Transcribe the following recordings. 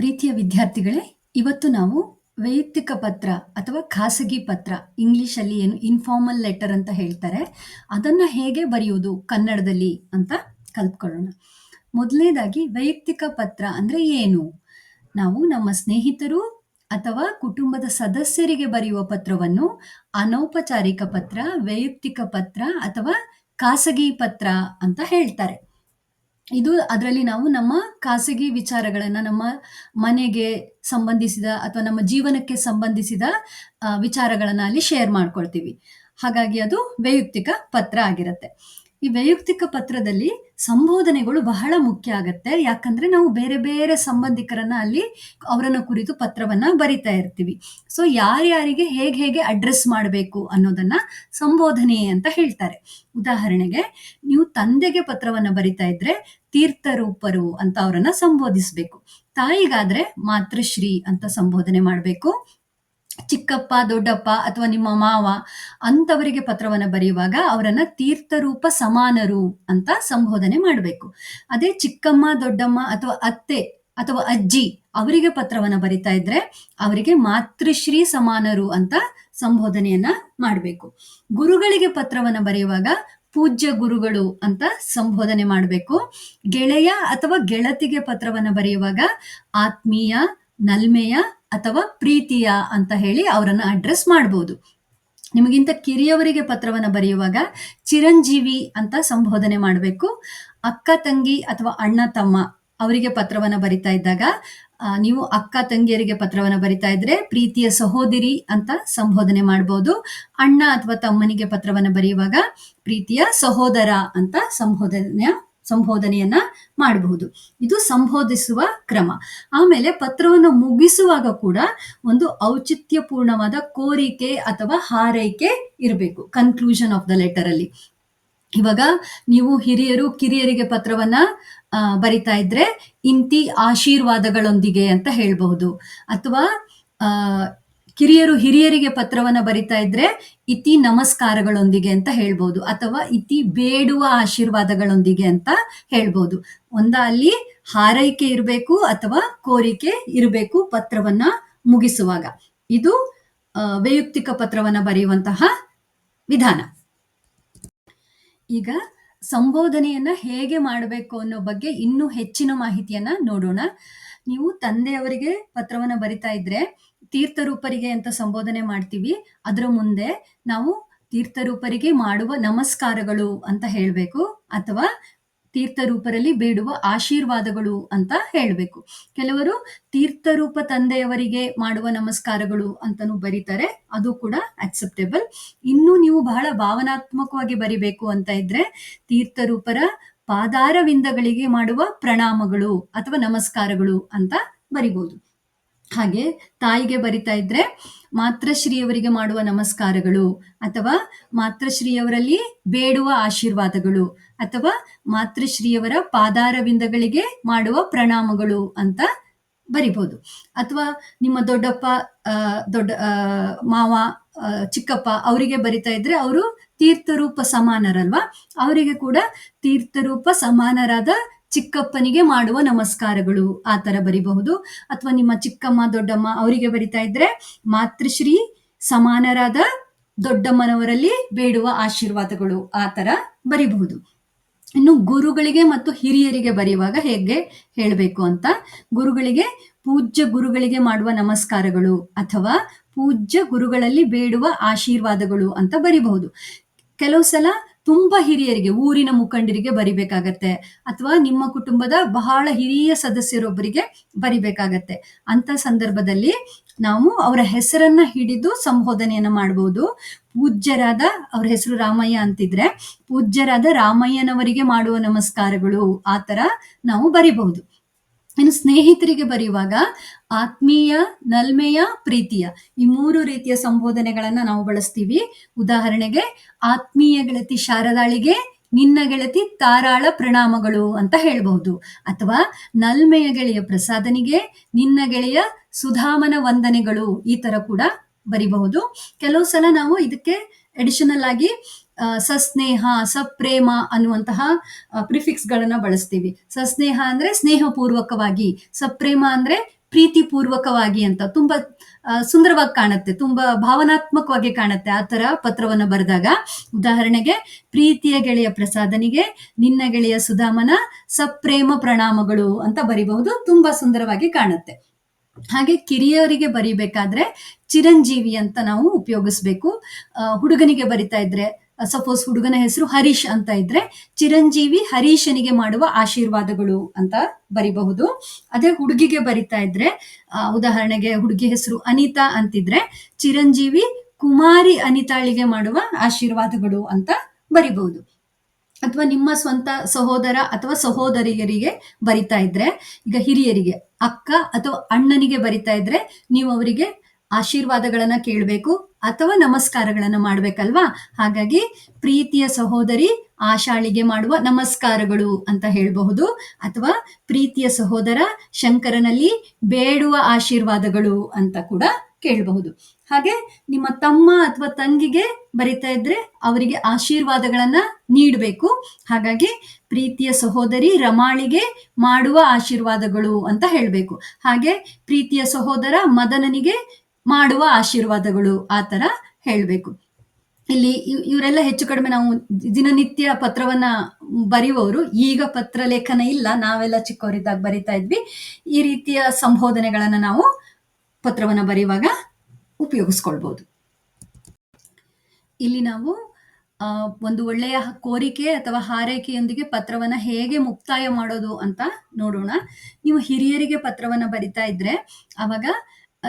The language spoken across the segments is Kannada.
ಪ್ರೀತಿಯ ವಿದ್ಯಾರ್ಥಿಗಳೇ, ಇವತ್ತು ನಾವು ವೈಯಕ್ತಿಕ ಪತ್ರ ಅಥವಾ ಖಾಸಗಿ ಪತ್ರ, ಇಂಗ್ಲಿಷಲ್ಲಿ ಏನು ಇನ್ಫಾರ್ಮಲ್ ಲೆಟರ್ ಅಂತ ಹೇಳ್ತಾರೆ, ಅದನ್ನ ಹೇಗೆ ಬರೆಯುವುದು ಕನ್ನಡದಲ್ಲಿ ಅಂತ ಕಲ್ತ್ಕೊಳ್ಳೋಣ. ಮೊದಲನೇದಾಗಿ ವೈಯಕ್ತಿಕ ಪತ್ರ ಅಂದ್ರೆ ಏನು? ನಾವು ನಮ್ಮ ಸ್ನೇಹಿತರು ಅಥವಾ ಕುಟುಂಬದ ಸದಸ್ಯರಿಗೆ ಬರೆಯುವ ಪತ್ರವನ್ನು ಅನೌಪಚಾರಿಕ ಪತ್ರ, ವೈಯಕ್ತಿಕ ಪತ್ರ ಅಥವಾ ಖಾಸಗಿ ಪತ್ರ ಅಂತ ಹೇಳ್ತಾರೆ. ಇದು ಅದರಲ್ಲಿ ನಾವು ನಮ್ಮ ಖಾಸಗಿ ವಿಚಾರಗಳನ್ನ, ನಮ್ಮ ಮನೆಗೆ ಸಂಬಂಧಿಸಿದ ಅಥವಾ ನಮ್ಮ ಜೀವನಕ್ಕೆ ಸಂಬಂಧಿಸಿದ ವಿಚಾರಗಳನ್ನು ಅಲ್ಲಿ ಶೇರ್ ಮಾಡ್ಕೊಳ್ತೀವಿ. ಹಾಗಾಗಿ ಅದು ವೈಯಕ್ತಿಕ ಪತ್ರ ಆಗಿರುತ್ತೆ. ಈ ವೈಯಕ್ತಿಕ ಪತ್ರದಲ್ಲಿ ಸಂಬೋಧನೆಗಳು ಬಹಳ ಮುಖ್ಯ ಆಗತ್ತೆ. ಯಾಕಂದ್ರೆ ನಾವು ಬೇರೆ ಬೇರೆ ಸಂಬಂಧಿಕರನ್ನ ಅಲ್ಲಿ ಅವರನ್ನ ಕುರಿತು ಪತ್ರವನ್ನ ಬರಿತಾ ಇರ್ತೀವಿ. ಸೊ ಯಾರ್ಯಾರಿಗೆ ಹೇಗೆ ಹೇಗೆ ಅಡ್ರೆಸ್ ಮಾಡಬೇಕು ಅನ್ನೋದನ್ನ ಸಂಬೋಧನೆ ಅಂತ ಹೇಳ್ತಾರೆ. ಉದಾಹರಣೆಗೆ, ನೀವು ತಂದೆಗೆ ಪತ್ರವನ್ನ ಬರಿತಾ ಇದ್ರೆ ತೀರ್ಥರೂಪರು ಅಂತ ಅವರನ್ನ ಸಂಬೋಧಿಸ್ಬೇಕು. ತಾಯಿಗಾದ್ರೆ ಮಾತೃಶ್ರೀ ಅಂತ ಸಂಬೋಧನೆ ಮಾಡಬೇಕು. ಚಿಕ್ಕಪ್ಪ, ದೊಡ್ಡಪ್ಪ ಅಥವಾ ನಿಮ್ಮ ಮಾವ ಅಂತವರಿಗೆ ಪತ್ರವನ್ನ ಬರೆಯುವಾಗ ಅವರನ್ನ ತೀರ್ಥರೂಪ ಸಮಾನರು ಅಂತ ಸಂಬೋಧನೆ ಮಾಡಬೇಕು. ಅದೇ ಚಿಕ್ಕಮ್ಮ, ದೊಡ್ಡಮ್ಮ ಅಥವಾ ಅತ್ತೆ ಅಥವಾ ಅಜ್ಜಿ ಅವರಿಗೆ ಪತ್ರವನ್ನ ಬರಿತಾ ಇದ್ರೆ ಅವರಿಗೆ ಮಾತೃಶ್ರೀ ಸಮಾನರು ಅಂತ ಸಂಬೋಧನೆಯನ್ನ ಮಾಡಬೇಕು. ಗುರುಗಳಿಗೆ ಪತ್ರವನ್ನ ಬರೆಯುವಾಗ ಪೂಜ್ಯ ಗುರುಗಳು ಅಂತ ಸಂಬೋಧನೆ ಮಾಡಬೇಕು. ಗೆಳೆಯ ಅಥವಾ ಗೆಳತಿಗೆ ಪತ್ರವನ್ನ ಬರೆಯುವಾಗ ಆತ್ಮೀಯ, ನಲ್ಮೆಯ ಅಥವಾ ಪ್ರೀತಿಯ ಅಂತ ಹೇಳಿ ಅವರನ್ನ ಅಡ್ರೆಸ್ ಮಾಡಬಹುದು ನಿಮಗಿಂತ ಕಿರಿಯವರಿಗೆ ಪತ್ರವನ್ನ ಬರೆಯುವಾಗ ಚಿರಂಜೀವಿ ಅಂತ ಸಂಬೋಧನೆ ಮಾಡಬೇಕು. ಅಕ್ಕ, ತಂಗಿ ಅಥವಾ ಅಣ್ಣ, ತಮ್ಮ ಅವರಿಗೆ ಪತ್ರವನ್ನ ಬರಿತಾ ಇದ್ದಾಗ ನೀವು ಅಕ್ಕ ತಂಗಿಯರಿಗೆ ಪತ್ರವನ್ನು ಬರಿತಾ ಇದ್ರೆ ಪ್ರೀತಿಯ ಸಹೋದರಿ ಅಂತ ಸಂಬೋಧನೆ ಮಾಡಬಹುದು ಅಣ್ಣ ಅಥವಾ ತಮ್ಮನಿಗೆ ಪತ್ರವನ್ನ ಬರೆಯುವಾಗ ಪ್ರೀತಿಯ ಸಹೋದರ ಅಂತ ಸಂಬೋಧನೆಯ, ಸಂಬೋಧನೆಯನ್ನ ಮಾಡಬಹುದು. ಇದು ಸಂಬೋಧಿಸುವ ಕ್ರಮ. ಆಮೇಲೆ ಪತ್ರವನ್ನು ಮುಗಿಸುವಾಗ ಕೂಡ ಒಂದು ಔಚಿತ್ಯಪೂರ್ಣವಾದ ಕೋರಿಕೆ ಅಥವಾ ಹಾರೈಕೆ ಇರಬೇಕು. ಕನ್ಕ್ಲೂಷನ್ ಆಫ್ ದ ಲೆಟರ್ ಅಲ್ಲಿ. ಇವಾಗ ನೀವು ಹಿರಿಯರು ಕಿರಿಯರಿಗೆ ಪತ್ರವನ್ನ ಬರಿತಾ ಇದ್ರೆ ಇಂತಿ ಆಶೀರ್ವಾದಗಳೊಂದಿಗೆ ಅಂತ ಹೇಳಬಹುದು. ಅಥವಾ ಕಿರಿಯರು ಹಿರಿಯರಿಗೆ ಪತ್ರವನ್ನ ಬರಿತಾ ಇದ್ರೆ ಇತಿ ನಮಸ್ಕಾರಗಳೊಂದಿಗೆ ಅಂತ ಹೇಳ್ಬೋದು ಅಥವಾ ಇತಿ ಬೇಡುವ ಆಶೀರ್ವಾದಗಳೊಂದಿಗೆ ಅಂತ ಹೇಳ್ಬೋದು ಒಂದ ಅಲ್ಲಿ ಹಾರೈಕೆ ಇರಬೇಕು ಅಥವಾ ಕೋರಿಕೆ ಇರಬೇಕು ಪತ್ರವನ್ನ ಮುಗಿಸುವಾಗ. ಇದು ವೈಯಕ್ತಿಕ ಪತ್ರವನ್ನ ಬರೆಯುವಂತಹ ವಿಧಾನ. ಈಗ ಸಂಬೋಧನೆಯನ್ನ ಹೇಗೆ ಮಾಡಬೇಕು ಅನ್ನೋ ಬಗ್ಗೆ ಇನ್ನೂ ಹೆಚ್ಚಿನ ಮಾಹಿತಿಯನ್ನ ನೋಡೋಣ. ನೀವು ತಂದೆಯವರಿಗೆ ಪತ್ರವನ್ನ ಬರಿತಾ ಇದ್ರೆ ತೀರ್ಥರೂಪರಿಗೆ ಅಂತ ಸಂಬೋಧನೆ ಮಾಡ್ತೀವಿ. ಅದರ ಮುಂದೆ ನಾವು ತೀರ್ಥರೂಪರಿಗೆ ಮಾಡುವ ನಮಸ್ಕಾರಗಳು ಅಂತ ಹೇಳಬೇಕು. ಅಥವಾ ತೀರ್ಥರೂಪರಲ್ಲಿ ಬೇಡುವ ಆಶೀರ್ವಾದಗಳು ಅಂತ ಹೇಳಬೇಕು. ಕೆಲವರು ತೀರ್ಥರೂಪ ತಂದೆಯವರಿಗೆ ಮಾಡುವ ನಮಸ್ಕಾರಗಳು ಅಂತಾನು ಬರೀತಾರೆ, ಅದು ಕೂಡ ಅಕ್ಸೆಪ್ಟೇಬಲ್ ಇನ್ನೂ ನೀವು ಬಹಳ ಭಾವನಾತ್ಮಕವಾಗಿ ಬರಿಬೇಕು ಅಂತ ಇದ್ರೆ ತೀರ್ಥರೂಪರ ಪಾದಾರವಿಂದಗಳಿಗೆ ಮಾಡುವ ಪ್ರಣಾಮಗಳು ಅಥವಾ ನಮಸ್ಕಾರಗಳು ಅಂತ ಬರಿಬಹುದು ಹಾಗೆ ತಾಯಿಗೆ ಬರಿತಾ ಇದ್ರೆ ಮಾತೃಶ್ರೀಯವರಿಗೆ ಮಾಡುವ ನಮಸ್ಕಾರಗಳು ಅಥವಾ ಮಾತೃಶ್ರೀಯವರಲ್ಲಿ ಬೇಡುವ ಆಶೀರ್ವಾದಗಳು ಅಥವಾ ಮಾತೃಶ್ರೀಯವರ ಪಾದಾರವಿಂದಗಳಿಗೆ ಮಾಡುವ ಪ್ರಣಾಮಗಳು ಅಂತ ಬರಿಬಹುದು ಅಥವಾ ನಿಮ್ಮ ದೊಡ್ಡಪ್ಪ ದೊಡ್ಡ ಮಾವ ಚಿಕ್ಕಪ್ಪ ಅವರಿಗೆ ಬರಿತಾ ಇದ್ರೆ ಅವರು ತೀರ್ಥರೂಪ ಸಮಾನರಲ್ವಾ? ಅವರಿಗೆ ಕೂಡ ತೀರ್ಥರೂಪ ಸಮಾನರಾದ ಚಿಕ್ಕಪ್ಪನಿಗೆ ಮಾಡುವ ನಮಸ್ಕಾರಗಳು ಆ ತರ ಬರಿಬಹುದು. ಅಥವಾ ನಿಮ್ಮ ಚಿಕ್ಕಮ್ಮ, ದೊಡ್ಡಮ್ಮ ಅವರಿಗೆ ಬರಿತಾ ಇದ್ರೆ ಮಾತೃಶ್ರೀ ಸಮಾನರಾದ ದೊಡ್ಡಮ್ಮನವರಲ್ಲಿ ಬೇಡುವ ಆಶೀರ್ವಾದಗಳು ಆ ತರ ಬರಿಬಹುದು. ಇನ್ನು ಗುರುಗಳಿಗೆ ಮತ್ತು ಹಿರಿಯರಿಗೆ ಬರೆಯುವಾಗ ಹೇಗೆ ಹೇಳಬೇಕು ಅಂತ? ಗುರುಗಳಿಗೆ ಪೂಜ್ಯ ಗುರುಗಳಿಗೆ ಮಾಡುವ ನಮಸ್ಕಾರಗಳು ಅಥವಾ ಪೂಜ್ಯ ಗುರುಗಳಲ್ಲಿ ಬೇಡುವ ಆಶೀರ್ವಾದಗಳು ಅಂತ ಬರಿಬಹುದು. ಕೆಲವು ಸಲ ತುಂಬಾ ಹಿರಿಯರಿಗೆ, ಊರಿನ ಮುಖಂಡರಿಗೆ ಬರಿಬೇಕಾಗತ್ತೆ ಅಥವಾ ನಿಮ್ಮ ಕುಟುಂಬದ ಬಹಳ ಹಿರಿಯ ಸದಸ್ಯರೊಬ್ಬರಿಗೆ ಬರಿಬೇಕಾಗತ್ತೆ. ಅಂತ ಸಂದರ್ಭದಲ್ಲಿ ನಾವು ಅವರ ಹೆಸರನ್ನ ಹಿಡಿದು ಸಂಬೋಧನೆಯನ್ನ ಮಾಡಬಹುದು ಪೂಜ್ಯರಾದ ಅವ್ರ ಹೆಸರು ರಾಮಯ್ಯ ಅಂತಿದ್ರೆ, ಪೂಜ್ಯರಾದ ರಾಮಯ್ಯನವರಿಗೆ ಮಾಡುವ ನಮಸ್ಕಾರಗಳು ಆ ತರ ನಾವು ಬರಿಬಹುದು. ಇನ್ನು ಸ್ನೇಹಿತರಿಗೆ ಬರೆಯುವಾಗ ಆತ್ಮೀಯ, ನಲ್ಮೆಯ, ಪ್ರೀತಿಯ. ಈ ಮೂರು ರೀತಿಯ ಸಂಬೋಧನೆಗಳನ್ನ ನಾವು ಬಳಸ್ತೀವಿ. ಉದಾಹರಣೆಗೆ, ಆತ್ಮೀಯ ಗೆಳತಿ ಶಾರದಾಳಿಗೆ ನಿನ್ನ ಗೆಳತಿ ತಾರಾಳ ಪ್ರಣಾಮಗಳು ಅಂತ ಹೇಳಬಹುದು. ಅಥವಾ ನಲ್ಮೆಯ ಗೆಳೆಯ ಪ್ರಸಾದನಿಗೆ ನಿನ್ನ ಗೆಳೆಯ ಸುಧಾಮನ ವಂದನೆಗಳು ಈ ತರ ಕೂಡ ಬರಿಬಹುದು. ಕೆಲವು ಸಲ ನಾವು ಇದಕ್ಕೆ ಅಡಿಷನಲ್ ಆಗಿ ಸಸ್ನೇಹ, ಸಪ್ರೇಮ ಅನ್ನುವಂತಹ ಪ್ರಿಫಿಕ್ಸ್ ಗಳನ್ನ ಬಳಸ್ತೀವಿ. ಸಸ್ನೇಹ ಅಂದ್ರೆ ಸ್ನೇಹಪೂರ್ವಕವಾಗಿ, ಸಪ್ರೇಮ ಅಂದ್ರೆ ಪ್ರೀತಿಪೂರ್ವಕವಾಗಿ ಅಂತ. ತುಂಬಾ ಸುಂದರವಾಗಿ ಕಾಣುತ್ತೆ, ತುಂಬಾ ಭಾವನಾತ್ಮಕವಾಗಿ ಕಾಣುತ್ತೆ ಆ ತರ ಪತ್ರವನ್ನ ಬರೆದಾಗ. ಉದಾಹರಣೆಗೆ, ಪ್ರೀತಿಯ ಗೆಳೆಯ ಪ್ರಸಾದನಿಗೆ, ನಿನ್ನ ಗೆಳೆಯ ಸುಧಾಮನ ಸಪ್ರೇಮ ಪ್ರಣಾಮಗಳು ಅಂತ ಬರಿಬಹುದು. ತುಂಬಾ ಸುಂದರವಾಗಿ ಕಾಣುತ್ತೆ. ಹಾಗೆ ಕಿರಿಯರಿಗೆ ಬರಿಬೇಕಾದ್ರೆ ಚಿರಂಜೀವಿ ಅಂತ ನಾವು ಉಪಯೋಗಿಸ್ಬೇಕು. ಹುಡುಗನಿಗೆ ಬರಿತಾ ಇದ್ರೆ ಸಪೋಸ್ ಹುಡುಗನ ಹೆಸರು ಹರೀಶ್ ಅಂತ ಇದ್ರೆ ಚಿರಂಜೀವಿ ಹರೀಶನಿಗೆ ಮಾಡುವ ಆಶೀರ್ವಾದಗಳು ಅಂತ ಬರಿಬಹುದು. ಅದೇ ಹುಡುಗಿಗೆ ಬರಿತಾ ಇದ್ರೆ ಉದಾಹರಣೆಗೆ ಹುಡುಗಿ ಹೆಸರು ಅನಿತಾ ಅಂತಿದ್ರೆ ಚಿರಂಜೀವಿ ಕುಮಾರಿ ಅನಿತಾಳಿಗೆ ಮಾಡುವ ಆಶೀರ್ವಾದಗಳು ಅಂತ ಬರಿಬಹುದು. ಅಥವಾ ನಿಮ್ಮ ಸ್ವಂತ ಸಹೋದರ ಅಥವಾ ಸಹೋದರಿಯರಿಗೆ ಬರಿತಾ ಇದ್ರೆ, ಈಗ ಹಿರಿಯರಿಗೆ, ಅಕ್ಕ ಅಥವಾ ಅಣ್ಣನಿಗೆ ಬರಿತಾ ಇದ್ರೆ ನೀವು ಅವರಿಗೆ ಆಶೀರ್ವಾದಗಳನ್ನ ಕೇಳಬೇಕು ಅಥವಾ ನಮಸ್ಕಾರಗಳನ್ನ ಮಾಡ್ಬೇಕಲ್ವಾ? ಹಾಗಾಗಿ ಪ್ರೀತಿಯ ಸಹೋದರಿ ಆಶಾಳಿಗೆ ಮಾಡುವ ನಮಸ್ಕಾರಗಳು ಅಂತ ಹೇಳಬಹುದು. ಅಥವಾ ಪ್ರೀತಿಯ ಸಹೋದರ ಶಂಕರನಲ್ಲಿ ಬೇಡುವ ಆಶೀರ್ವಾದಗಳು ಅಂತ ಕೂಡ ಕೇಳಬಹುದು. ಹಾಗೆ ನಿಮ್ಮ ತಮ್ಮ ಅಥವಾ ತಂಗಿಗೆ ಬರಿತಾ ಇದ್ರೆ ಅವರಿಗೆ ಆಶೀರ್ವಾದಗಳನ್ನ ನೀಡಬೇಕು. ಹಾಗಾಗಿ ಪ್ರೀತಿಯ ಸಹೋದರಿ ರಮಾಳಿಗೆ ಮಾಡುವ ಆಶೀರ್ವಾದಗಳು ಅಂತ ಹೇಳಬೇಕು. ಹಾಗೆ ಪ್ರೀತಿಯ ಸಹೋದರ ಮದನನಿಗೆ ಮಾಡುವ ಆಶೀರ್ವಾದಗಳು ಆ ತರ ಹೇಳಬೇಕು. ಇಲ್ಲಿ ಇವ್- ಇವರೆಲ್ಲ ಹೆಚ್ಚು ಕಡಿಮೆ ನಾವು ದಿನನಿತ್ಯ ಪತ್ರವನ್ನ ಬರೆಯುವವರು, ಈಗ ಪತ್ರ ಲೇಖನ ಇಲ್ಲ, ನಾವೆಲ್ಲ ಚಿಕ್ಕವರಿದ್ದಾಗ ಬರಿತಾ ಇದ್ವಿ. ಈ ರೀತಿಯ ಸಂಬೋಧನೆಗಳನ್ನ ನಾವು ಪತ್ರವನ್ನ ಬರೆಯುವಾಗ ಉಪಯೋಗಿಸ್ಕೊಳ್ಬಹುದು ಇಲ್ಲಿ ನಾವು ಒಂದು ಒಳ್ಳೆಯ ಕೋರಿಕೆ ಅಥವಾ ಹಾರೈಕೆಯೊಂದಿಗೆ ಪತ್ರವನ್ನ ಹೇಗೆ ಮುಕ್ತಾಯ ಮಾಡೋದು ಅಂತ ನೋಡೋಣ. ನೀವು ಹಿರಿಯರಿಗೆ ಪತ್ರವನ್ನ ಬರಿತಾ ಇದ್ರೆ ಅವಾಗ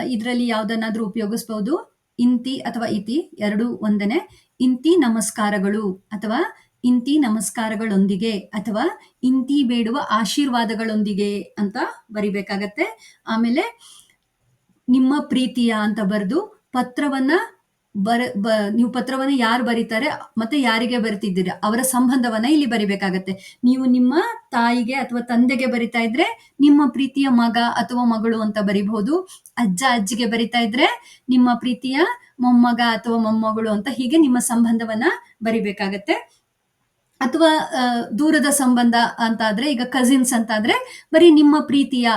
ಇದರಲ್ಲಿ ಯಾವ್ದನ್ನಾದ್ರೂ ಉಪಯೋಗಿಸ್ಬಹುದು ಇಂತಿ ಅಥವಾ ಇತಿ, ಎರಡು ಒಂದನೆ ಇಂತಿ ನಮಸ್ಕಾರಗಳು ಅಥವಾ ಇಂತಿ ನಮಸ್ಕಾರಗಳೊಂದಿಗೆ ಅಥವಾ ಇಂತಿ ಬೇಡುವ ಆಶೀರ್ವಾದಗಳೊಂದಿಗೆ ಅಂತ ಬರಿಬೇಕಾಗತ್ತೆ. ಆಮೇಲೆ ನಿಮ್ಮ ಪ್ರೀತಿಯ ಅಂತ ಬರೆದು ಪತ್ರವನ್ನ ಬರ, ಬ, ನೀವು ಪತ್ರವನ್ನ ಯಾರು ಬರೀತಾರೆ, ಮತ್ತೆ ಯಾರಿಗೆ ಬರಿತಿದ್ದೀರಾ? ಅವರ ಸಂಬಂಧವನ್ನ ಇಲ್ಲಿ ಬರಿಬೇಕಾಗತ್ತೆ. ನೀವು ನಿಮ್ಮ ತಾಯಿಗೆ ಅಥವಾ ತಂದೆಗೆ ಬರಿತಾ ಇದ್ರೆ, ನಿಮ್ಮ ಪ್ರೀತಿಯ ಮಗ ಅಥವಾ ಮಗಳು ಅಂತ ಬರಿಬಹುದು. ಅಜ್ಜ, ಅಜ್ಜಿಗೆ ಬರಿತಾ ಇದ್ರೆ, ನಿಮ್ಮ ಪ್ರೀತಿಯ ಮೊಮ್ಮಗ ಅಥವಾ ಮೊಮ್ಮಗಳು ಅಂತ ಹೀಗೆ ನಿಮ್ಮ ಸಂಬಂಧವನ್ನ ಬರಿಬೇಕಾಗತ್ತೆ. ಅಥವಾ ದೂರದ ಸಂಬಂಧ ಅಂತ ಆದ್ರೆ ಈಗ ಕಸಿನ್ಸ್ ಅಂತ ಆದ್ರೆ ಬರೀ ನಿಮ್ಮ ಪ್ರೀತಿಯ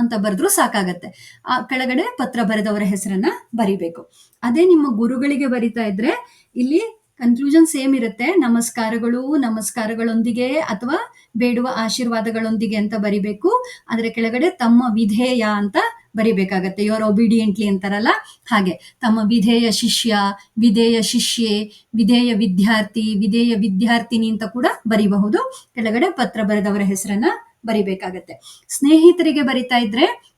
ಅಂತ ಬರೆದ್ರು ಸಾಕಾಗತ್ತೆ. ಆ ಕೆಳಗಡೆ ಪತ್ರ ಬರೆದವರ ಹೆಸರನ್ನ ಬರಿಬೇಕು. ಅದೇ ನಿಮ್ಮ ಗುರುಗಳಿಗೆ ಬರಿತಾ ಇದ್ರೆ ಇಲ್ಲಿ ಕನ್ಕ್ಲೂಷನ್ ಸೇಮ್ ಇರುತ್ತೆ. ನಮಸ್ಕಾರಗಳು, ನಮಸ್ಕಾರಗಳೊಂದಿಗೆ ಅಥವಾ ಬೇಡುವ ಆಶೀರ್ವಾದಗಳೊಂದಿಗೆ ಅಂತ ಬರಿಬೇಕು. ಆದ್ರೆ ಕೆಳಗಡೆ ತಮ್ಮ ವಿಧೇಯ ಅಂತ ಬರಿಬೇಕಾಗತ್ತೆ. ಯುವರ್ ಒಬಿಡಿಯೆಂಟ್ಲಿ ಅಂತಾರಲ್ಲ? ಹಾಗೆ. ತಮ್ಮ ವಿಧೇಯ ಶಿಷ್ಯ, ವಿಧೇಯ ಶಿಷ್ಯೆ, ವಿಧೇಯ ವಿದ್ಯಾರ್ಥಿ, ವಿಧೇಯ ವಿದ್ಯಾರ್ಥಿನಿ ಅಂತ ಕೂಡ ಬರಿಬಹುದು. ಕೆಳಗಡೆ ಪತ್ರ ಬರೆದವರ ಹೆಸರನ್ನ ಬರಿಬೇಕಾಗತ್ತೆ. ಸ್ನೇಹಿತರಿಗೆ ಬರಿತಾ ಇದ್ರೆ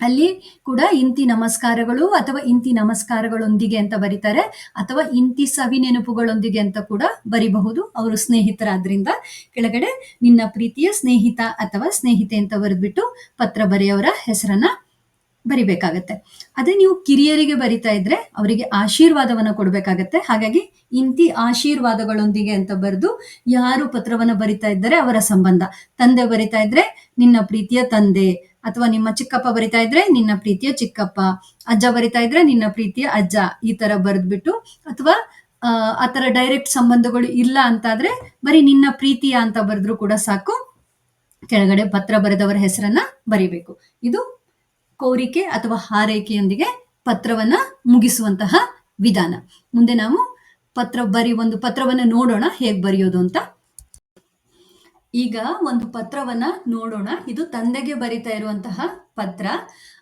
ಅಲ್ಲಿ ಕೂಡ ಇಂತಿ ನಮಸ್ಕಾರಗಳು ಅಥವಾ ಇಂತಿ ನಮಸ್ಕಾರಗಳೊಂದಿಗೆ ಅಂತ ಬರೀತಾರೆ. ಅಥವಾ ಇಂತಿ ಸವಿ ನೆನಪುಗಳೊಂದಿಗೆ ಅಂತ ಕೂಡ ಬರಿಬಹುದು. ಅವರು ಸ್ನೇಹಿತರಾದ್ರಿಂದ ಕೆಳಗಡೆ ನಿನ್ನ ಪ್ರೀತಿಯ ಸ್ನೇಹಿತ ಅಥವಾ ಸ್ನೇಹಿತೆ ಅಂತ ಬರೆದ್ಬಿಟ್ಟು ಪತ್ರ ಬರೆಯವರ ಹೆಸರನ್ನ ಬರಿಬೇಕಾಗತ್ತೆ. ಅದೇ ನೀವು ಕಿರಿಯರಿಗೆ ಬರಿತಾ ಇದ್ರೆ ಅವರಿಗೆ ಆಶೀರ್ವಾದವನ್ನ ಕೊಡ್ಬೇಕಾಗತ್ತೆ. ಹಾಗಾಗಿ ಇಂತಿ ಆಶೀರ್ವಾದಗಳೊಂದಿಗೆ ಅಂತ ಬರೆದು ಯಾರು ಪತ್ರವನ್ನ ಬರಿತಾ ಇದ್ದಾರೆ ಅವರ ಸಂಬಂಧ. ತಂದೆ ಬರಿತಾ ಇದ್ರೆ ನಿನ್ನ ಪ್ರೀತಿಯ ತಂದೆ ಅಥವಾ ನಿಮ್ಮ ಚಿಕ್ಕಪ್ಪ ಬರಿತಾ ಇದ್ರೆ ನಿನ್ನ ಪ್ರೀತಿಯ ಚಿಕ್ಕಪ್ಪ ಅಜ್ಜ ಬರಿತಾ ಇದ್ರೆ ನಿನ್ನ ಪ್ರೀತಿಯ ಅಜ್ಜ ಈ ತರ ಬರೆದ್ಬಿಟ್ಟು ಅಥವಾ ಆ, ತರ ಡೈರೆಕ್ಟ್ ಸಂಬಂಧಗಳು ಇಲ್ಲ ಅಂತಾದ್ರೆ ಬರೀ ನಿನ್ನ ಪ್ರೀತಿಯ ಅಂತ ಬರೆದ್ರು ಕೂಡ ಸಾಕು. ಕೆಳಗಡೆ ಪತ್ರ ಬರೆದವರ ಹೆಸರನ್ನ ಬರಿಬೇಕು. ಇದು ಕೋರಿಕೆ ಅಥವಾ ಹಾರೈಕೆಯೊಂದಿಗೆ ಪತ್ರವನ್ನ ಮುಗಿಸುವಂತಹ ವಿಧಾನ. ಮುಂದೆ ನಾವು ಪತ್ರ ಬರಿ ಒಂದು ಪತ್ರವನ್ನ ನೋಡೋಣ, ಹೇಗ್ ಬರೆಯೋದು ಅಂತ. ಈಗ ಒಂದು ಪತ್ರವನ್ನ ನೋಡೋಣ. ಇದು ತಂದೆಗೆ ಬರಿತಾ ಇರುವಂತಹ ಪತ್ರ.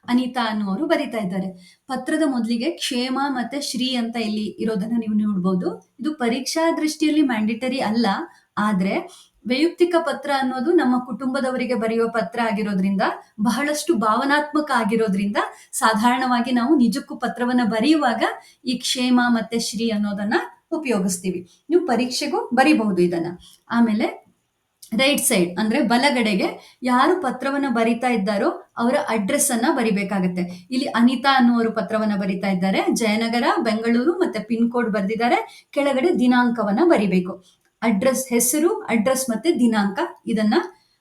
ಅನಿತಾ ಅನ್ನುವರು ಬರಿತಾ ಇದ್ದಾರೆ. ಪತ್ರದ ಮೊದಲಿಗೆ ಕ್ಷೇಮ ಮತ್ತೆ ಶ್ರೀ ಅಂತ ಇಲ್ಲಿ ಇರೋದನ್ನ ನೀವು ನೋಡ್ಬೋದು. ಇದು ಪರೀಕ್ಷಾ ದೃಷ್ಟಿಯಲ್ಲಿ ಮ್ಯಾಂಡೇಟರಿ ಅಲ್ಲ, ಆದ್ರೆ ವೈಯಕ್ತಿಕ ಪತ್ರ ಅನ್ನೋದು ನಮ್ಮ ಕುಟುಂಬದವರಿಗೆ ಬರೆಯುವ ಪತ್ರ ಆಗಿರೋದ್ರಿಂದ, ಬಹಳಷ್ಟು ಭಾವನಾತ್ಮಕ ಆಗಿರೋದ್ರಿಂದ ಸಾಧಾರಣವಾಗಿ ನಾವು ನಿಜಕ್ಕೂ ಪತ್ರವನ್ನ ಬರೆಯುವಾಗ ಈ ಕ್ಷೇಮ ಮತ್ತೆ ಶ್ರೀ ಅನ್ನೋದನ್ನ ಉಪಯೋಗಿಸ್ತೀವಿ. ನೀವು ಪರೀಕ್ಷೆಗೂ ಬರಿಬಹುದು ಇದನ್ನ. ಆಮೇಲೆ ರೈಟ್ ಸೈಡ್ ಅಂದ್ರೆ ಬಲಗಡೆಗೆ ಯಾರು ಪತ್ರವನ್ನ ಬರಿತಾ ಇದ್ದಾರೋ ಅವರ ಅಡ್ರೆಸ್ ಅನ್ನ ಬರಿಬೇಕಾಗತ್ತೆ. ಇಲ್ಲಿ ಅನಿತಾ ಅನ್ನುವರು ಪತ್ರವನ್ನ ಬರಿತಾ ಇದ್ದಾರೆ. ಜಯನಗರ, ಬೆಂಗಳೂರು ಮತ್ತೆ ಪಿನ್ ಕೋಡ್ ಬರೆದಿದ್ದಾರೆ. ಕೆಳಗಡೆ ದಿನಾಂಕವನ್ನ ಬರಿಬೇಕು. ಅಡ್ರೆಸ್ ಹೆಸರು, ಅಡ್ರೆಸ್ ಮತ್ತೆ ದಿನಾಂಕ ಇದನ್ನ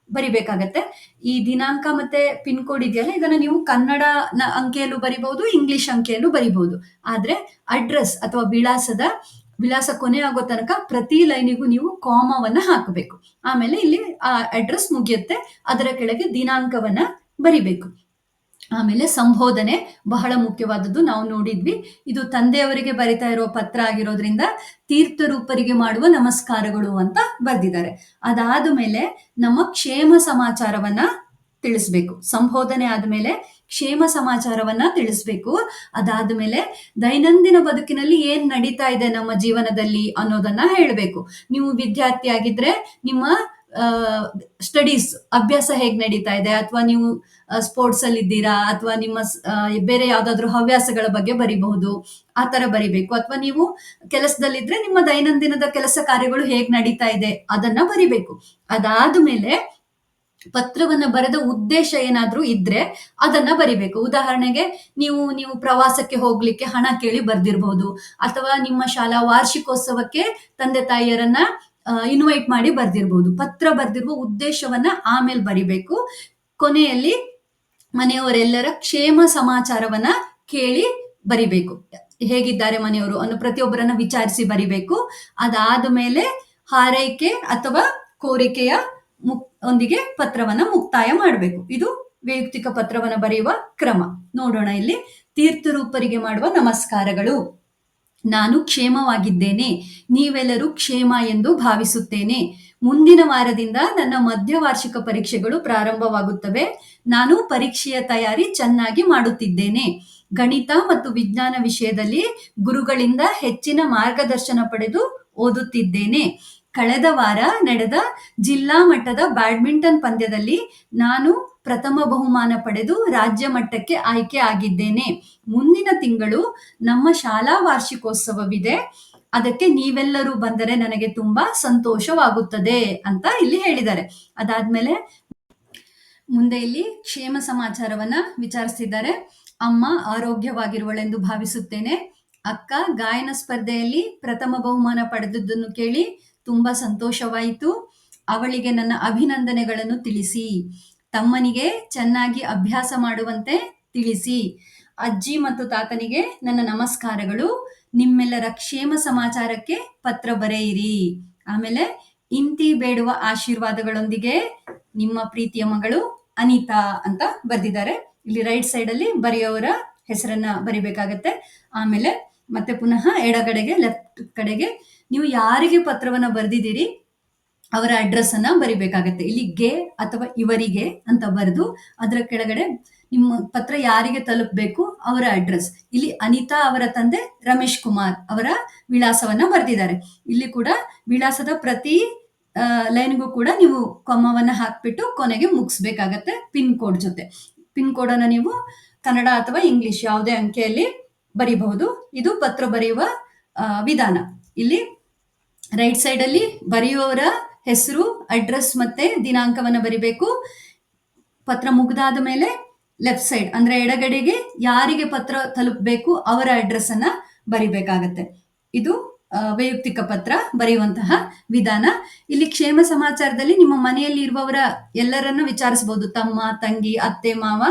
ಬರಿಬೇಕಾಗತ್ತೆ. ಈ ದಿನಾಂಕ ಮತ್ತೆ ಪಿನ್ ಕೋಡ್ ಇದೆಯಲ್ಲ, ಇದನ್ನ ನೀವು ಕನ್ನಡ ಅಂಕೆಯಲ್ಲೂ ಬರಿಬಹುದು, ಇಂಗ್ಲಿಷ್ ಅಂಕೆಯಲ್ಲೂ ಬರಿಬಹುದು. ಆದ್ರೆ ಅಡ್ರೆಸ್ ಅಥವಾ ವಿಳಾಸದ, ವಿಳಾಸ ಕೊನೆ ಆಗೋ ತನಕ ಪ್ರತಿ ಲೈನಿಗೂ ನೀವು ಕಾಮವನ್ನ ಹಾಕಬೇಕು. ಆಮೇಲೆ ಇಲ್ಲಿ ಆ ಅಡ್ರೆಸ್ ಮುಗಿಯುತ್ತೆ, ಅದರ ಕೆಳಗೆ ದಿನಾಂಕವನ್ನ ಬರಿಬೇಕು. ಆಮೇಲೆ ಸಂಬೋಧನೆ ಬಹಳ ಮುಖ್ಯವಾದದ್ದು ನಾವು ನೋಡಿದ್ವಿ. ಇದು ತಂದೆಯವರಿಗೆ ಬರಿತಾ ಇರುವ ಪತ್ರ ಆಗಿರೋದ್ರಿಂದ ತೀರ್ಥರೂಪರಿಗೆ ಮಾಡುವ ನಮಸ್ಕಾರಗಳು ಅಂತ ಬರ್ದಿದ್ದಾರೆ. ಅದಾದ ಮೇಲೆ ನಮ್ಮ ಕ್ಷೇಮ ಸಮಾಚಾರವನ್ನ ತಿಳಿಸ್ಬೇಕು. ಸಂಬೋಧನೆ ಆದ್ಮೇಲೆ ಕ್ಷೇಮ ಸಮಾಚಾರವನ್ನ ತಿಳಿಸ್ಬೇಕು. ಅದಾದ್ಮೇಲೆ ದೈನಂದಿನ ಬದುಕಿನಲ್ಲಿ ಏನ್ ನಡೀತಾ ಇದೆ ನಮ್ಮ ಜೀವನದಲ್ಲಿ ಅನ್ನೋದನ್ನ ಹೇಳಬೇಕು. ನೀವು ವಿದ್ಯಾರ್ಥಿ ಆಗಿದ್ರೆ ನಿಮ್ಮ ಸ್ಟಡೀಸ್ ಅಭ್ಯಾಸ ಹೇಗೆ ನಡೀತಾ ಇದೆ? ಅಥವಾ ನೀವು ಸ್ಪೋರ್ಟ್ಸ್ ಅಲ್ಲಿ ಇದ್ದೀರಾ? ಅಥವಾ ನಿಮ್ಮ ಬೇರೆ ಯಾವ್ದಾದ್ರು ಹವ್ಯಾಸಗಳ ಬಗ್ಗೆ ಬರಿಬಹುದು? ಆ ತರ ಬರಿಬೇಕು. ಅಥವಾ ನೀವು ಕೆಲಸದಲ್ಲಿದ್ರೆ ನಿಮ್ಮ ದೈನಂದಿನದ ಕೆಲಸ ಕಾರ್ಯಗಳು ಹೇಗ್ ನಡೀತಾ ಇದೆ ಅದನ್ನ ಬರಿಬೇಕು. ಅದಾದ ಮೇಲೆ ಪತ್ರವನ್ನ ಬರೆದ ಉದ್ದೇಶ ಏನಾದ್ರೂ ಇದ್ರೆ ಅದನ್ನ ಬರಿಬೇಕು. ಉದಾಹರಣೆಗೆ ನೀವು ನೀವು ಪ್ರವಾಸಕ್ಕೆ ಹೋಗ್ಲಿಕ್ಕೆ ಹಣ ಕೇಳಿ ಬರ್ದಿರ್ಬಹುದು ಅಥವಾ ನಿಮ್ಮ ಶಾಲಾ ವಾರ್ಷಿಕೋತ್ಸವಕ್ಕೆ ತಂದೆ ತಾಯಿಯರನ್ನ ಇನ್ವೈಟ್ ಮಾಡಿ ಬರ್ದಿರ್ಬೋದು. ಪತ್ರ ಬರ್ದಿರುವ ಉದ್ದೇಶವನ್ನ ಆಮೇಲೆ ಬರಿಬೇಕು. ಕೊನೆಯಲ್ಲಿ ಮನೆಯವರೆಲ್ಲರ ಕ್ಷೇಮ ಸಮಾಚಾರವನ್ನ ಕೇಳಿ ಬರಿಬೇಕು. ಹೇಗಿದ್ದಾರೆ ಮನೆಯವರು ಅನ್ನೋ ಪ್ರತಿಯೊಬ್ಬರನ್ನ ವಿಚಾರಿಸಿ ಬರಿಬೇಕು. ಅದಾದ ಮೇಲೆ ಹಾರೈಕೆ ಅಥವಾ ಕೋರಿಕೆಯ ಮುಕ್ ಒಂದಿಗೆ ಪತ್ರವನ್ನ ಮುಕ್ತಾಯ ಮಾಡಬೇಕು. ಇದು ವೈಯಕ್ತಿಕ ಪತ್ರವನ್ನ ಬರೆಯುವ ಕ್ರಮ. ನೋಡೋಣ ಇಲ್ಲಿ. ತೀರ್ಥರೂಪರಿಗೆ ಮಾಡುವ ನಮಸ್ಕಾರಗಳು. ನಾನು ಕ್ಷೇಮವಾಗಿದ್ದೇನೆ, ನೀವೆಲ್ಲರೂ ಕ್ಷೇಮ ಎಂದು ಭಾವಿಸುತ್ತೇನೆ. ಮುಂದಿನ ವಾರದಿಂದ ನನ್ನ ಮಧ್ಯವಾರ್ಷಿಕ ಪರೀಕ್ಷೆಗಳು ಪ್ರಾರಂಭವಾಗುತ್ತವೆ. ನಾನು ಪರೀಕ್ಷೆಯ ತಯಾರಿ ಚೆನ್ನಾಗಿ ಮಾಡುತ್ತಿದ್ದೇನೆ. ಗಣಿತ ಮತ್ತು ವಿಜ್ಞಾನ ವಿಷಯದಲ್ಲಿ ಗುರುಗಳಿಂದ ಹೆಚ್ಚಿನ ಮಾರ್ಗದರ್ಶನ ಪಡೆದು ಓದುತ್ತಿದ್ದೇನೆ. ಕಳೆದ ವಾರ ನಡೆದ ಜಿಲ್ಲಾ ಮಟ್ಟದ ಬ್ಯಾಡ್ಮಿಂಟನ್ ಪಂದ್ಯದಲ್ಲಿ ನಾನು ಪ್ರಥಮ ಬಹುಮಾನ ಪಡೆದು ರಾಜ್ಯ ಮಟ್ಟಕ್ಕೆ ಆಯ್ಕೆ ಆಗಿದ್ದೇನೆ. ಮುಂದಿನ ತಿಂಗಳು ನಮ್ಮ ಶಾಲಾ ವಾರ್ಷಿಕೋತ್ಸವವಿದೆ. ಅದಕ್ಕೆ ನೀವೆಲ್ಲರೂ ಬಂದರೆ ನನಗೆ ತುಂಬಾ ಸಂತೋಷವಾಗುತ್ತದೆ ಅಂತ ಇಲ್ಲಿ ಹೇಳಿದ್ದಾರೆ. ಅದಾದ್ಮೇಲೆ ಮುಂದೆ ಇಲ್ಲಿ ಕ್ಷೇಮ ಸಮಾಚಾರವನ್ನ ವಿಚಾರಿಸಿದ್ದಾರೆ ಅಮ್ಮ ಆರೋಗ್ಯವಾಗಿರುವಳೆಂದು ಭಾವಿಸುತ್ತೇನೆ. ಅಕ್ಕ ಗಾಯನ ಸ್ಪರ್ಧೆಯಲ್ಲಿ ಪ್ರಥಮ ಬಹುಮಾನ ಪಡೆದದ್ದನ್ನು ಕೇಳಿ ತುಂಬಾ ಸಂತೋಷವಾಯಿತು. ಅವಳಿಗೆ ನನ್ನ ಅಭಿನಂದನೆಗಳನ್ನು ತಿಳಿಸಿ. ತಮ್ಮನಿಗೆ ಚೆನ್ನಾಗಿ ಅಭ್ಯಾಸ ಮಾಡುವಂತೆ ತಿಳಿಸಿ. ಅಜ್ಜಿ ಮತ್ತು ತಾತನಿಗೆ ನನ್ನ ನಮಸ್ಕಾರಗಳು. ನಿಮ್ಮೆಲ್ಲರ ಕ್ಷೇಮ ಸಮಾಚಾರಕ್ಕೆ ಪತ್ರ ಬರೆಯಿರಿ. ಆಮೇಲೆ ಇಂತಿ ಬೇಡುವ ಆಶೀರ್ವಾದಗಳೊಂದಿಗೆ ನಿಮ್ಮ ಪ್ರೀತಿಯ ಮಗಳು ಅನಿತಾ ಅಂತ ಬರ್ದಿದ್ದಾರೆ. ಇಲ್ಲಿ ರೈಟ್ ಸೈಡ್ ಅಲ್ಲಿ ಬರೆಯೋರ ಹೆಸರನ್ನ ಬರಿಬೇಕಾಗತ್ತೆ. ಆಮೇಲೆ ಮತ್ತೆ ಪುನಃ ಎಡಗಡೆಗೆ ಲೆಫ್ಟ್ ಕಡೆಗೆ ನೀವು ಯಾರಿಗೆ ಪತ್ರವನ್ನ ಬರೆದಿದ್ದೀರಿ? ಅವರ ಅಡ್ರೆಸ್ ಅನ್ನ ಬರಿಬೇಕಾಗತ್ತೆ. ಇಲ್ಲಿ ಗೆ ಅಥವಾ ಇವರಿಗೆ ಅಂತ ಬರೆದು ಅದರ ಕೆಳಗಡೆ ನಿಮ್ಮ ಪತ್ರ ಯಾರಿಗೆ ತಲುಪಬೇಕು ಅವರ ಅಡ್ರೆಸ್ ಇಲ್ಲಿ ಅನಿತಾ ಅವರ ತಂದೆ ರಮೇಶ್ ಕುಮಾರ್ ಅವರ ವಿಳಾಸವನ್ನ ಬರೆದಿದ್ದಾರೆ. ಇಲ್ಲಿ ಕೂಡ ವಿಳಾಸದ ಪ್ರತಿ ಲೈನ್ಗೂ ಕೂಡ ನೀವು ಕೊಮ್ಮವನ್ನ ಹಾಕ್ಬಿಟ್ಟು ಕೊನೆಗೆ ಮುಗಿಸ್ಬೇಕಾಗತ್ತೆ ಪಿನ್ ಕೋಡ್ ಜೊತೆ. ಪಿನ್ ಕೋಡ್ ಅನ್ನ ನೀವು ಕನ್ನಡ ಅಥವಾ ಇಂಗ್ಲಿಷ್ ಯಾವುದೇ ಅಂಕೆಯಲ್ಲಿ ಬರಿಬಹುದು. ಇದು ಪತ್ರ ಬರೆಯುವ ವಿಧಾನ. ಇಲ್ಲಿ ರೈಟ್ ಸೈಡ್ ಅಲ್ಲಿ ಬರೆಯುವವರ ಹೆಸರು, ಅಡ್ರೆಸ್ ಮತ್ತೆ ದಿನಾಂಕವನ್ನ ಬರಿಬೇಕು. ಪತ್ರ ಮುಗಿದಾದ ಮೇಲೆ ಲೆಫ್ಟ್ ಸೈಡ್, ಅಂದ್ರೆ ಎಡಗಡೆಗೆ ಯಾರಿಗೆ ಪತ್ರ ತಲುಪಬೇಕು ಅವರ ಅಡ್ರೆಸ್ ಅನ್ನ ಬರಿಬೇಕಾಗತ್ತೆ. ಇದು ವೈಯಕ್ತಿಕ ಪತ್ರ ಬರೆಯುವಂತಹ ವಿಧಾನ. ಇಲ್ಲಿ ಕ್ಷೇಮ ಸಮಾಚಾರದಲ್ಲಿ ನಿಮ್ಮ ಮನೆಯಲ್ಲಿ ಇರುವವರ ಎಲ್ಲರನ್ನ ವಿಚಾರಿಸಬಹುದು. ತಮ್ಮ, ತಂಗಿ, ಅತ್ತೆ, ಮಾವ,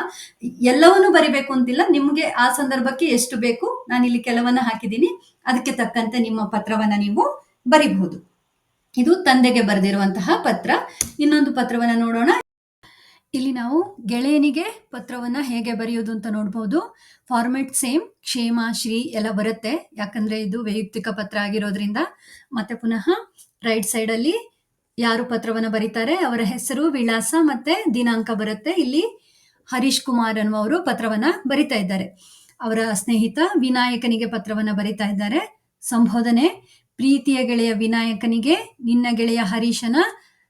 ಎಲ್ಲವನ್ನೂ ಬರಿಬೇಕು ಅಂತಿಲ್ಲ. ನಿಮ್ಗೆ ಆ ಸಂದರ್ಭಕ್ಕೆ ಎಷ್ಟು ಬೇಕು ನಾನು ಇಲ್ಲಿ ಕೆಲವನ್ನ ಹಾಕಿದ್ದೀನಿ. ಅದಕ್ಕೆ ತಕ್ಕಂತೆ ನಿಮ್ಮ ಪತ್ರವನ್ನ ನೀವು ಬರಿಬಹುದು. ಇದು ತಂದೆಗೆ ಬರೆದಿರುವಂತಹ ಪತ್ರ. ಇನ್ನೊಂದು ಪತ್ರವನ್ನ ನೋಡೋಣ. ಇಲ್ಲಿ ನಾವು ಗೆಳೆಯನಿಗೆ ಪತ್ರವನ್ನ ಹೇಗೆ ಬರೆಯೋದು ಅಂತ ನೋಡ್ಬೋದು. ಫಾರ್ಮೆಟ್ ಸೇಮ್ ಕ್ಷೇಮ, ಶ್ರೀ ಎಲ್ಲ ಬರುತ್ತೆ. ಯಾಕಂದ್ರೆ ಇದು ವೈಯಕ್ತಿಕ ಪತ್ರ ಆಗಿರೋದ್ರಿಂದ. ಮತ್ತೆ ಪುನಃ ರೈಟ್ ಸೈಡ್ ಅಲ್ಲಿ ಯಾರು ಪತ್ರವನ್ನ ಬರೀತಾರೆ? ಅವರ ಹೆಸರು, ವಿಳಾಸ ಮತ್ತೆ ದಿನಾಂಕ ಬರುತ್ತೆ. ಇಲ್ಲಿ ಹರೀಶ್ ಕುಮಾರ್ ಅನ್ನುವರು ಪತ್ರವನ್ನ ಬರಿತಾ ಇದ್ದಾರೆ. ಅವರ ಸ್ನೇಹಿತ ವಿನಾಯಕನಿಗೆ ಪತ್ರವನ್ನ ಬರಿತಾ ಇದ್ದಾರೆ. ಸಂಬೋಧನೆ ಪ್ರೀತಿಯ ಗೆಳೆಯ ವಿನಾಯಕನಿಗೆ, ನಿನ್ನ ಗೆಳೆಯ ಹರೀಶನ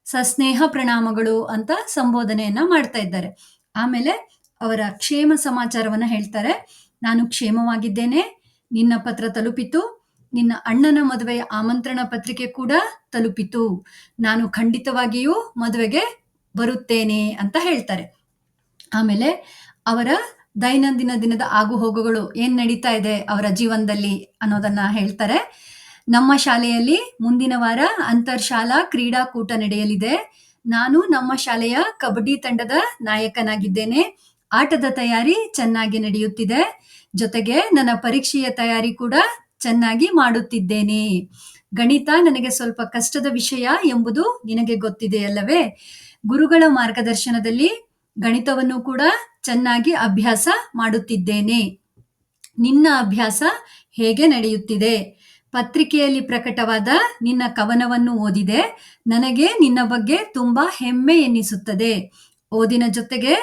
ಸಸ್ನೇಹ ಪ್ರಣಾಮಗಳು ಅಂತ ಸಂಬೋಧನೆಯನ್ನ ಮಾಡ್ತಾ ಇದ್ದಾರೆ. ಆಮೇಲೆ ಅವರ ಕ್ಷೇಮ ಸಮಾಚಾರವನ್ನ ಹೇಳ್ತಾರೆ. ನಾನು ಕ್ಷೇಮವಾಗಿದ್ದೇನೆ, ನಿನ್ನ ಪತ್ರ ತಲುಪಿತು, ನಿನ್ನ ಅಣ್ಣನ ಮದುವೆಯ ಆಮಂತ್ರಣ ಪತ್ರಿಕೆ ಕೂಡ ತಲುಪಿತು. ನಾನು ಖಂಡಿತವಾಗಿಯೂ ಮದುವೆಗೆ ಬರುತ್ತೇನೆ ಅಂತ ಹೇಳ್ತಾರೆ. ಆಮೇಲೆ ಅವರ ದೈನಂದಿನ ದಿನದ ಆಗುಹೋಗುಗಳು ಏನ್ ನಡೀತಾ ಇದೆ ಅವರ ಜೀವನದಲ್ಲಿ ಅನ್ನೋದನ್ನ ಹೇಳ್ತಾರೆ. ನಮ್ಮ ಶಾಲೆಯಲ್ಲಿ ಮುಂದಿನ ವಾರ ಅಂತರ್ಶಾಲಾ ಕ್ರೀಡಾಕೂಟ ನಡೆಯಲಿದೆ. ನಾನು ನಮ್ಮ ಶಾಲೆಯ ಕಬಡ್ಡಿ ತಂಡದ ನಾಯಕನಾಗಿದ್ದೇನೆ. ಆಟದ ತಯಾರಿ ಚೆನ್ನಾಗಿ ನಡೆಯುತ್ತಿದೆ. ಜೊತೆಗೆ ನನ್ನ ಪರೀಕ್ಷೆಯ ತಯಾರಿ ಕೂಡ ಚೆನ್ನಾಗಿ ಮಾಡುತ್ತಿದ್ದೇನೆ. ಗಣಿತ ನನಗೆ ಸ್ವಲ್ಪ ಕಷ್ಟದ ವಿಷಯ ಎಂಬುದು ನಿನಗೆ ಗೊತ್ತಿದೆಯಲ್ಲವೇ ಗುರುಗಳ ಮಾರ್ಗದರ್ಶನದಲ್ಲಿ ಗಣಿತವನ್ನು ಕೂಡ ಚೆನ್ನಾಗಿ ಅಭ್ಯಾಸ ಮಾಡುತ್ತಿದ್ದೇನೆ. ನಿನ್ನ ಅಭ್ಯಾಸ ಹೇಗೆ ನಡೆಯುತ್ತಿದೆ? ಪತ್ರಿಕೆಯಲ್ಲಿ ಪ್ರಕಟವಾದ ನಿನ್ನ ಕವನವನ್ನು ಓದಿದೆ. ನನಗೆ ನಿನ್ನ ಬಗ್ಗೆ ತುಂಬಾ ಹೆಮ್ಮೆ ಎನ್ನಿಸುತ್ತದೆ. ಓದಿನ ಜೊತೆಗೆ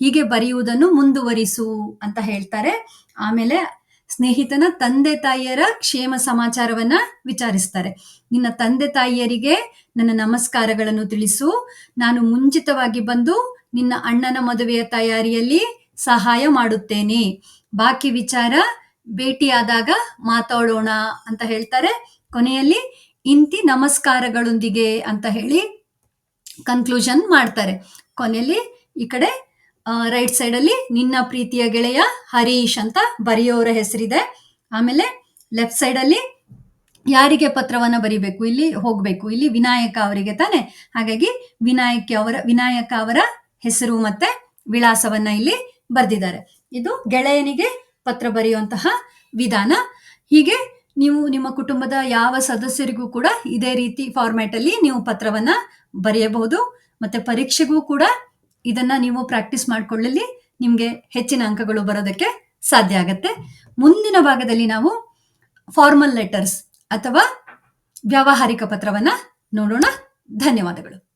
ಹೀಗೆ ಬರೆಯುವುದನ್ನು ಮುಂದುವರಿಸು ಅಂತ ಹೇಳ್ತಾರೆ. ಆಮೇಲೆ ಸ್ನೇಹಿತನ ತಂದೆ ತಾಯಿಯರ ಕ್ಷೇಮ ಸಮಾಚಾರವನ್ನ ವಿಚಾರಿಸ್ತಾರೆ. ನಿನ್ನ ತಂದೆ ತಾಯಿಯರಿಗೆ ನನ್ನ ನಮಸ್ಕಾರಗಳನ್ನು ತಿಳಿಸು. ನಾನು ಮುಂಚಿತವಾಗಿ ಬಂದು ನಿನ್ನ ಅಣ್ಣನ ಮದುವೆಯ ತಯಾರಿಯಲ್ಲಿ ಸಹಾಯ ಮಾಡುತ್ತೇನೆ. ಬಾಕಿ ವಿಚಾರ ಭೇಟಿಯಾದಾಗ ಮಾತಾಡೋಣ ಅಂತ ಹೇಳ್ತಾರೆ. ಕೊನೆಯಲ್ಲಿ ಇಂತಿ ನಮಸ್ಕಾರಗಳೊಂದಿಗೆ ಅಂತ ಹೇಳಿ ಕನ್ಕ್ಲೂಷನ್ ಮಾಡ್ತಾರೆ. ಕೊನೆಯಲ್ಲಿ ಈ ಕಡೆ ರೈಟ್ ಸೈಡ್ ಅಲ್ಲಿ ನಿನ್ನ ಪ್ರೀತಿಯ ಗೆಳೆಯ ಹರೀಶ್ ಅಂತ ಬರೆಯೋರ ಹೆಸರಿದೆ. ಆಮೇಲೆ ಲೆಫ್ಟ್ ಸೈಡ್ ಅಲ್ಲಿ ಯಾರಿಗೆ ಪತ್ರವನ್ನ ಬರಿಬೇಕು? ಇಲ್ಲಿ ಹೋಗ್ಬೇಕು. ಇಲ್ಲಿ ವಿನಾಯಕ ಅವರಿಗೆ ತಾನೆ. ಹಾಗಾಗಿ ವಿನಾಯಕ ಅವರ ವಿನಾಯಕ ಅವರ ಹೆಸರು ಮತ್ತೆ ವಿಳಾಸವನ್ನ ಇಲ್ಲಿ ಬರೆದಿದ್ದಾರೆ. ಇದು ಗೆಳೆಯನಿಗೆ ಪತ್ರ ಬರೆಯುವಂತಹ ವಿಧಾನ. ಹೀಗೆ ನೀವು ನಿಮ್ಮ ಕುಟುಂಬದ ಯಾವ ಸದಸ್ಯರಿಗೂ ಕೂಡ ಇದೇ ರೀತಿ ಫಾರ್ಮ್ಯಾಟ್ ಅಲ್ಲಿ ನೀವು ಪತ್ರವನ್ನ ಬರೆಯಬಹುದು. ಮತ್ತೆ ಪರೀಕ್ಷೆಗೂ ಕೂಡ ಇದನ್ನ ನೀವು ಪ್ರಾಕ್ಟೀಸ್ ಮಾಡ್ಕೊಳ್ಳಲಿ ನಿಮಗೆ ಹೆಚ್ಚಿನ ಅಂಕಗಳು ಬರೋದಕ್ಕೆ ಸಾಧ್ಯ ಆಗತ್ತೆ. ಮುಂದಿನ ಭಾಗದಲ್ಲಿ ನಾವು ಫಾರ್ಮಲ್ ಲೆಟರ್ಸ್ ಅಥವಾ ವ್ಯಾವಹಾರಿಕ ಪತ್ರವನ್ನ ನೋಡೋಣ. ಧನ್ಯವಾದಗಳು.